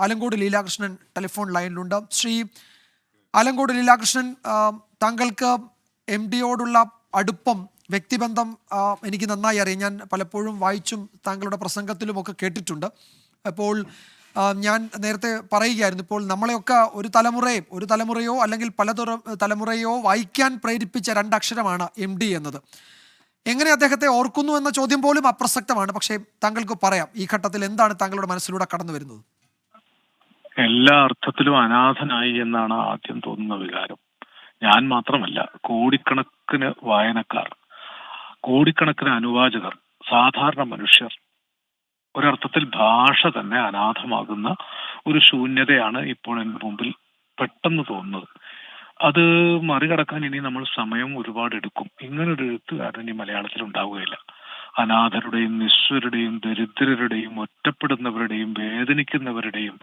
Alankode Leelakrishnan telephone ലൈനിലുണ്ട് ശ്രീ അലങ്കോട് ലീലാകൃഷ്ണൻ താങ്കൾക്ക് M ഡിയോടുള്ള അടുപ്പം വ്യക്തിബന്ധം എനിക്ക് നന്നായി അറിയാം. ഞാൻ പലപ്പോഴും വായിച്ചും താങ്കളുടെ പ്രസംഗത്തിലും ഒക്കെ കേട്ടിട്ടുണ്ട്. അപ്പോൾ ഞാൻ നേരത്തെ പറയുകയായിരുന്നു. ഇപ്പോൾ നമ്മളെയൊക്കെ ഒരു തലമുറയെ ഒരു തലമുറയോ അല്ലെങ്കിൽ പല തലമുറയോ വായിക്കാൻ പ്രേരിപ്പിച്ച രണ്ടക്ഷരമാണ് എം ഡി എന്നത്. എങ്ങനെ അദ്ദേഹത്തെ ഓർക്കുന്നു എന്ന ചോദ്യം പോലും അപ്രസക്തമാണ്. പക്ഷേ താങ്കൾക്ക് പറയാം. ഈ ഘട്ടത്തിൽ എന്താണ് താങ്കളുടെ മനസ്സിലൂടെ കടന്നു വരുന്നത് എല്ലാ അർത്ഥത്തിലും അനാഥനായി എന്നാണ് ആദ്യം തോന്നുന്ന വികാരം. ഞാൻ മാത്രമല്ല കോടിക്കണക്കിന് വായനക്കാർ കോടിക്കണക്കിന് അനുവാചകർ സാധാരണ മനുഷ്യർ ഒരർത്ഥത്തിൽ ഭാഷ തന്നെ അനാഥമാകുന്ന ഒരു ശൂന്യതയാണ് ഇപ്പോൾ എന്റെ മുമ്പിൽ പെട്ടെന്ന് തോന്നുന്നത്. അത് മറികടക്കാൻ ഇനി നമ്മൾ സമയം ഒരുപാട് എടുക്കും ഇങ്ങനൊരു എഴുത്തുകാരൻ ഇനി മലയാളത്തിൽ ഉണ്ടാവുകയില്ല അനാഥരുടെയും നിസ്വരുടെയും ദരിദ്രരുടെയും ഒറ്റപ്പെടുന്നവരുടെയും വേദനിക്കുന്നവരുടെയും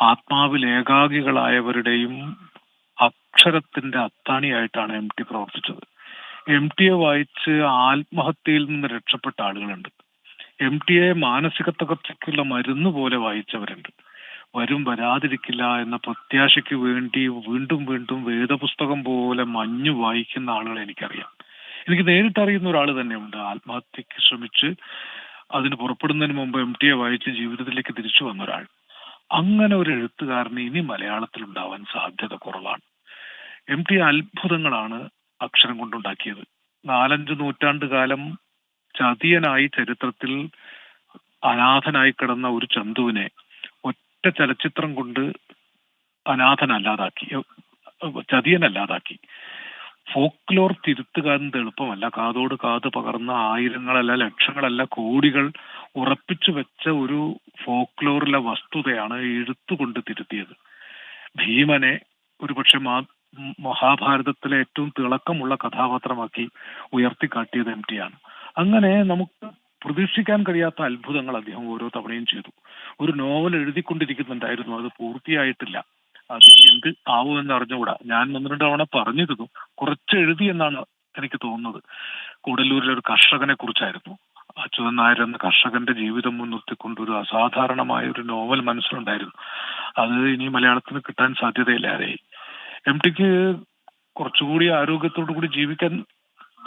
ആത്മാവിൽ ഏകാഗികളായവരുടെയും അക്ഷരത്തിന്റെ അത്താണിയായിട്ടാണ് എം ടി പ്രവർത്തിച്ചത്. എം ടിയെ വായിച്ച് ആത്മഹത്യയിൽ നിന്ന് രക്ഷപ്പെട്ട ആളുകളുണ്ട്. എം ടിയെ മാനസിക തകർച്ചയ്ക്കുള്ള മരുന്ന് പോലെ വായിച്ചവരുണ്ട്. വരും വരാതിരിക്കില്ല എന്ന പ്രത്യാശയ്ക്ക് വേണ്ടി വീണ്ടും വീണ്ടും വേദപുസ്തകം പോലെ മഞ്ഞു വായിക്കുന്ന ആളുകളെ എനിക്കറിയാം. എനിക്ക് നേരിട്ട് അറിയുന്ന ഒരാൾ തന്നെയുണ്ട്. ആത്മഹത്യക്ക് ശ്രമിച്ച് അതിന് പുറപ്പെടുന്നതിന് മുമ്പ് എം ടി എ വായിച്ച് ജീവിതത്തിലേക്ക് തിരിച്ചു വന്ന ഒരാൾ. അങ്ങനെ ഒരു എഴുത്തുകാരന് ഇനി മലയാളത്തിൽ ഉണ്ടാവാൻ സാധ്യത കുറവാണ്. എം ടി അത്ഭുതങ്ങളാണ് അക്ഷരം കൊണ്ടുണ്ടാക്കിയത്. നാലഞ്ച് നൂറ്റാണ്ട് കാലം ചതിയനായി ചരിത്രത്തിൽ അനാഥനായി കിടന്ന ഒരു ചന്തുവിനെ ഒറ്റ ചലച്ചിത്രം കൊണ്ട് അനാഥനല്ലാതാക്കി. ചതിയനല്ലാതാക്കി. ഫോക്ലോർ തിരുത്തുക എളുപ്പമല്ല. കാതോട് കാത് പകർന്ന ആയിരങ്ങളല്ല ലക്ഷങ്ങളല്ല കോടികൾ ഉറപ്പിച്ചു വെച്ച ഒരു ഫോക്ലോറിലെ വസ്തുതയാണ് എഴുത്തുകൊണ്ട് തിരുത്തിയത്. ഭീമനെ ഒരുപക്ഷെ മാ മഹാഭാരതത്തിലെ ഏറ്റവും തിളക്കമുള്ള കഥാപാത്രമാക്കി ഉയർത്തിക്കാട്ടിയത് എം ടി ആണ്. അങ്ങനെ നമുക്ക് പ്രതീക്ഷിക്കാൻ കഴിയാത്ത അത്ഭുതങ്ങൾ അദ്ദേഹം ഓരോ തവണയും ചെയ്തു. ഒരു നോവൽ എഴുതിക്കൊണ്ടിരിക്കുന്നുണ്ടായിരുന്നു. അത് പൂർത്തിയായിട്ടില്ല. അത് എന്ത് ആവുമെന്ന് അറിഞ്ഞുകൂടാ. ഞാൻ ഒന്ന് രണ്ട് തവണ പറഞ്ഞിരുന്നു. കുറച്ച് എഴുതി എന്നാണ് എനിക്ക് തോന്നുന്നത്. കൂടല്ലൂരിലെ ഒരു കർഷകനെ കുറിച്ചായിരുന്നു. അച്യുതൻ നായർ എന്ന കർഷകന്റെ ജീവിതം മുൻനിർത്തിക്കൊണ്ട് ഒരു അസാധാരണമായ ഒരു നോവൽ മനസ്സിലുണ്ടായിരുന്നു. അത് ഇനി മലയാളത്തിന് കിട്ടാൻ സാധ്യതയില്ലാതെ എം ടിക്ക് കുറച്ചുകൂടി ആരോഗ്യത്തോടു കൂടി ജീവിക്കാൻ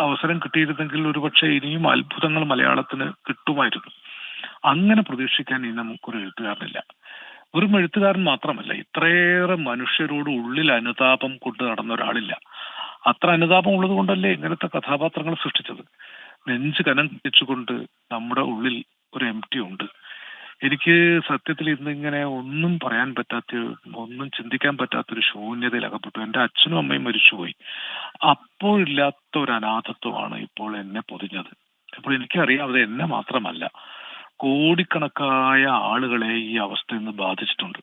അവസരം കിട്ടിയിരുന്നെങ്കിൽ ഒരുപക്ഷെ ഇനിയും അത്ഭുതങ്ങൾ മലയാളത്തിന് കിട്ടുമായിരുന്നു. അങ്ങനെ പ്രതീക്ഷിക്കാൻ ഇനി നമുക്കൊരു എഴുത്തുകാരനില്ല. വെറും എഴുത്തുകാരൻ മാത്രമല്ല ഇത്രയേറെ മനുഷ്യരോട് ഉള്ളിൽ അനുതാപം കൊണ്ട് നടന്ന ഒരാളില്ല. അത്ര അനുതാപം ഉള്ളത് കൊണ്ടല്ലേ ഇങ്ങനത്തെ കഥാപാത്രങ്ങൾ സൃഷ്ടിച്ചത്? നെഞ്ച് കനം പിടിച്ചുകൊണ്ട് നമ്മുടെ ഉള്ളിൽ ഒരു എം ടി ഉണ്ട്. എനിക്ക് സത്യത്തിൽ ഇന്നിങ്ങനെ ഒന്നും പറയാൻ പറ്റാത്ത ഒന്നും ചിന്തിക്കാൻ പറ്റാത്തൊരു ശൂന്യതയിൽ അകപ്പെട്ടു. എന്റെ അച്ഛനും അമ്മയും മരിച്ചുപോയി. അപ്പോഴില്ലാത്ത ഒരു അനാഥത്വമാണ് ഇപ്പോൾ എന്നെ പൊതിഞ്ഞത്. അപ്പോൾ എനിക്കറിയാം അത് എന്നെ മാത്രമല്ല. കോടിക്കണക്കായ ആളുകളെ ഈ അവസ്ഥ ഇന്ന് ബാധിച്ചിട്ടുണ്ട്.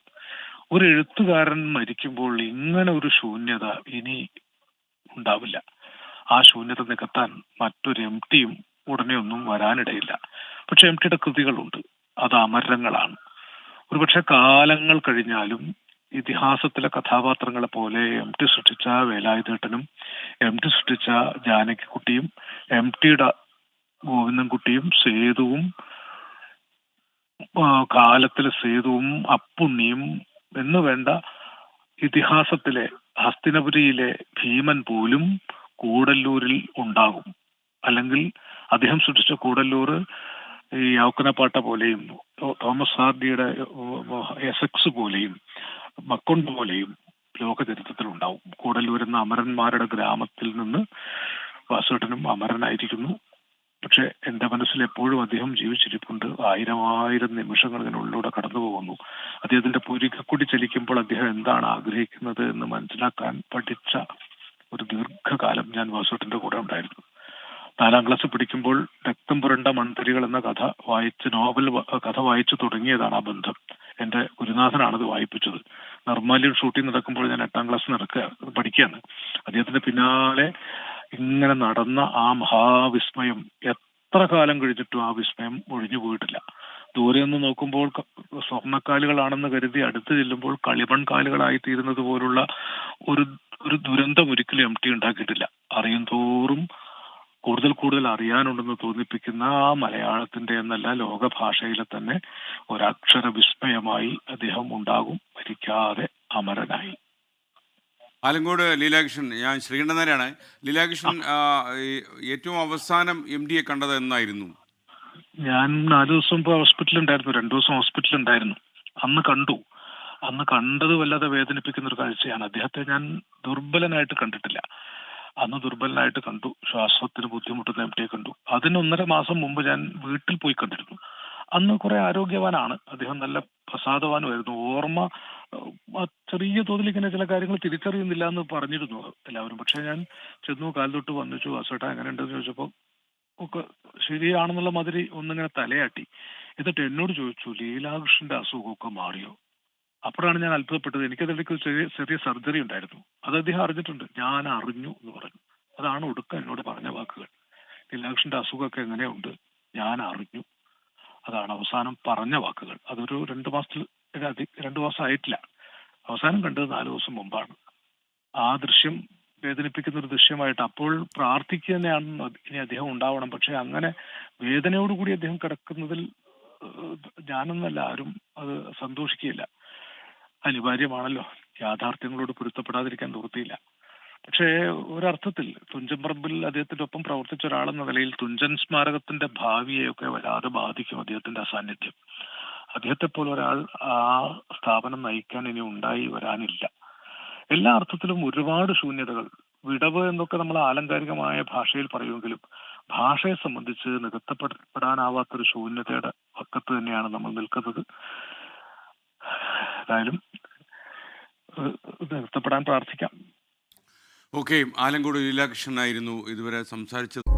ഒരു എഴുത്തുകാരൻ മരിക്കുമ്പോൾ ഇങ്ങനെ ഒരു ശൂന്യത ഇനി ഉണ്ടാവില്ല. ആ ശൂന്യത നികത്താൻ മറ്റൊരു എം ടിയും ഉടനെ ഒന്നും വരാനിടയില്ല. പക്ഷെ എം ടിയുടെ കൃതികളുണ്ട്. അത് അമരങ്ങളാണ്. ഒരുപക്ഷെ കാലങ്ങൾ കഴിഞ്ഞാലും ഇതിഹാസത്തിലെ കഥാപാത്രങ്ങളെ പോലെ എം ടി സൃഷ്ടിച്ച വേലായുധേട്ടനും എം ടി സൃഷ്ടിച്ച ജാനകിക്കുട്ടിയും എം ടിയുടെ ഗോവിന്ദൻകുട്ടിയും സേതുവും കാലത്തിലെ സേതുവും അപ്പുണ്ണിയും എന്ന് വേണ്ട ഇതിഹാസത്തിലെ ഹസ്തിനപുരിയിലെ ഭീമൻ പോലും കൂടല്ലൂരിൽ ഉണ്ടാകും. അല്ലെങ്കിൽ അദ്ദേഹം സൃഷ്ടിച്ച കൂടല്ലൂർ ഈ യാക്കനപ്പാട്ട പോലെയും തോമസ് ഹാർഡിയുടെ എസെക്സ് പോലെയും മക്കൊണ്ട് പോലെയും ലോകചരിത്രത്തിൽ ഉണ്ടാവും. കൂടല്ലൂർ എന്ന അമരന്മാരുടെ ഗ്രാമത്തിൽ നിന്ന് വാസുവേട്ടനും അമരനായിരിക്കുന്നു. പക്ഷെ എന്റെ മനസ്സിൽ എപ്പോഴും അദ്ദേഹം ജീവിച്ചിരിപ്പുണ്ട്. ആയിരം ആയിരം നിമിഷങ്ങൾ ഇതിനുള്ളിലൂടെ കടന്നു പോകുന്നു. അദ്ദേഹത്തിന്റെ പുരികക്കുടി ചലിക്കുമ്പോൾ അദ്ദേഹം എന്താണ് ആഗ്രഹിക്കുന്നത് എന്ന് മനസ്സിലാക്കാൻ പഠിച്ച ഒരു ദീർഘകാലം ഞാൻ വാസുട്ടിന്റെ കൂടെ ഉണ്ടായിരുന്നു. നാലാം ക്ലാസ് പഠിക്കുമ്പോൾ രക്തം പുരണ്ട മൺതരികൾ എന്ന കഥ വായിച്ച് നോവൽ കഥ വായിച്ചു തുടങ്ങിയതാണ് ആ ബന്ധം. എന്റെ ഗുരുനാഥനാണ് അത് വായിപ്പിച്ചത്. നിർമ്മാല്യം ഷൂട്ടിംഗ് നടക്കുമ്പോൾ ഞാൻ എട്ടാം ക്ലാസ് നടക്കുക പഠിക്കുകയാണ്. അദ്ദേഹത്തിന്റെ പിന്നാലെ ഇങ്ങനെ നടന്ന ആ മഹാവിസ്മയം എത്ര കാലം കഴിഞ്ഞിട്ടും ആ വിസ്മയം ഒഴിഞ്ഞു പോയിട്ടില്ല. ദൂരെ നിന്ന് നോക്കുമ്പോൾ സ്വർണക്കാലുകളാണെന്ന് കരുതി അടുത്ത് ചെല്ലുമ്പോൾ കളിമൺ കാലുകളായി തീരുന്നത് പോലുള്ള ഒരു ഒരു ദുരന്തം ഒരിക്കലും എം ടി ഉണ്ടാക്കിയിട്ടില്ല. അറിയും തോറും കൂടുതൽ കൂടുതൽ അറിയാനുണ്ടെന്ന് തോന്നിപ്പിക്കുന്ന ആ മലയാളത്തിന്റെ എന്നല്ല ലോക ഭാഷയിലെ തന്നെ ഒരക്ഷര വിസ്മയമായി അദ്ദേഹം ഉണ്ടാകും. മരിക്കാതെ അമരനായി. ആലങ്കോട് ലീലാകൃഷ്ണൻ ഞാൻ ശ്രീകണ്ഠനാരാണ് ലീലാകൃഷ്ണൻ ഏറ്റവും അവസാനം എം ഡിയെ കണ്ടത് എന്നായിരുന്നു? ഞാൻ നാല് ദിവസം ഇപ്പോൾ ഹോസ്പിറ്റലിൽ ഉണ്ടായിരുന്നു രണ്ടു ദിവസം ഹോസ്പിറ്റലിൽ ഉണ്ടായിരുന്നു അന്ന് കണ്ടു. അന്ന് കണ്ടത് വല്ലാതെ വേദനിപ്പിക്കുന്ന ഒരു കാഴ്ചയാണ്. അദ്ദേഹത്തെ ഞാൻ ദുർബലനായിട്ട് കണ്ടിട്ടില്ല. അന്ന് ദുർബലനായിട്ട് കണ്ടു. ശ്വാസത്തിന് ബുദ്ധിമുട്ടുന്ന എം ടിയെ കണ്ടു. അതിന് ഒന്നര മാസം മുമ്പ് ഞാൻ വീട്ടിൽ പോയി കണ്ടിരുന്നു. അന്ന് കുറെ ആരോഗ്യവാനാണ്. അദ്ദേഹം നല്ല പ്രസാദവാനുമായിരുന്നു. ഓർമ്മ ചെറിയ തോതിൽ ഇങ്ങനെ ചില കാര്യങ്ങൾ തിരിച്ചറിയുന്നില്ല എന്ന് പറഞ്ഞിരുന്നു എല്ലാവരും. പക്ഷെ ഞാൻ ചെന്നു കാൽ തൊട്ട് വന്നിച്ചു എങ്ങനെ ഉണ്ടെന്ന് ചോദിച്ചപ്പോൾ ഒക്കെ ശരിയാണെന്നുള്ള മാതിരി ഒന്നിങ്ങനെ തലയാട്ടി. എന്നിട്ട് എന്നോട് ചോദിച്ചു ലീലാകൃഷ്ണന്റെ അസുഖമൊക്കെ മാറിയോ? അപ്പോഴാണ് ഞാൻ അത്ഭുതപ്പെട്ടത്. എനിക്കതിലേക്ക് ഒരു ചെറിയ ചെറിയ സർജറി ഉണ്ടായിരുന്നു. അത് അദ്ദേഹം അറിഞ്ഞിട്ടുണ്ട്. ഞാൻ അറിഞ്ഞു എന്ന് പറഞ്ഞു. അതാണ് ഒടുക്കം എന്നോട് പറഞ്ഞ വാക്കുകൾ. ലീലാകൃഷ്ണന്റെ അസുഖമൊക്കെ എങ്ങനെയുണ്ട്? ഞാൻ അറിഞ്ഞു. അതാണ് അവസാനം പറഞ്ഞ വാക്കുകൾ. അതൊരു രണ്ട് മാസത്തിൽ അധി- രണ്ടു മാസം ആയിട്ടില്ല അവസാനം കണ്ടത് നാല് ദിവസം മുമ്പാണ്. ആ ദൃശ്യം വേദനിപ്പിക്കുന്ന ഒരു ദൃശ്യമായിട്ട് അപ്പോൾ പ്രാർത്ഥിക്കുക തന്നെയാണ് ഇനി അദ്ദേഹം ഉണ്ടാവണം. പക്ഷെ അങ്ങനെ വേദനയോടുകൂടി അദ്ദേഹം കിടക്കുന്നതിൽ ഞാനെന്നല്ല ആരും അത് സന്തോഷിക്കുകയില്ല. അനിവാര്യമാണല്ലോ. യാഥാർത്ഥ്യങ്ങളോട് പൊരുത്തപ്പെടാതിരിക്കാൻ നിവൃത്തിയില്ല. പക്ഷേ ഒരർത്ഥത്തിൽ തുഞ്ചൻ പറമ്പിൽ അദ്ദേഹത്തിന്റെ ഒപ്പം പ്രവർത്തിച്ച ഒരാളെന്ന നിലയിൽ തുഞ്ചൻ സ്മാരകത്തിന്റെ ഭാവിയെയൊക്കെ വല്ലാതെ ബാധിക്കും അദ്ദേഹത്തിന്റെ അസാന്നിധ്യം. അദ്ദേഹത്തെ പോലെ ഒരാൾ ആ സ്ഥാപനം നയിക്കാൻ ഇനി ഉണ്ടായി വരാനില്ല. എല്ലാ അർത്ഥത്തിലും ഒരുപാട് ശൂന്യതകൾ. വിടവ് എന്നൊക്കെ നമ്മൾ ആലങ്കാരികമായ ഭാഷയിൽ പറയുമെങ്കിലും ഭാഷയെ സംബന്ധിച്ച് നികത്തപ്പെടാനാവാത്തൊരു ശൂന്യതയുടെ പക്കത്ത് തന്നെയാണ് നമ്മൾ നിൽക്കുന്നത്. ഏഹ്, നികത്തപ്പെടാൻ പ്രാർത്ഥിക്കാം. ഓക്കെ ആലങ്കോട് ലീലാകൃഷ്ണനായിരുന്നു ഇതുവരെ സംസാരിച്ചത്.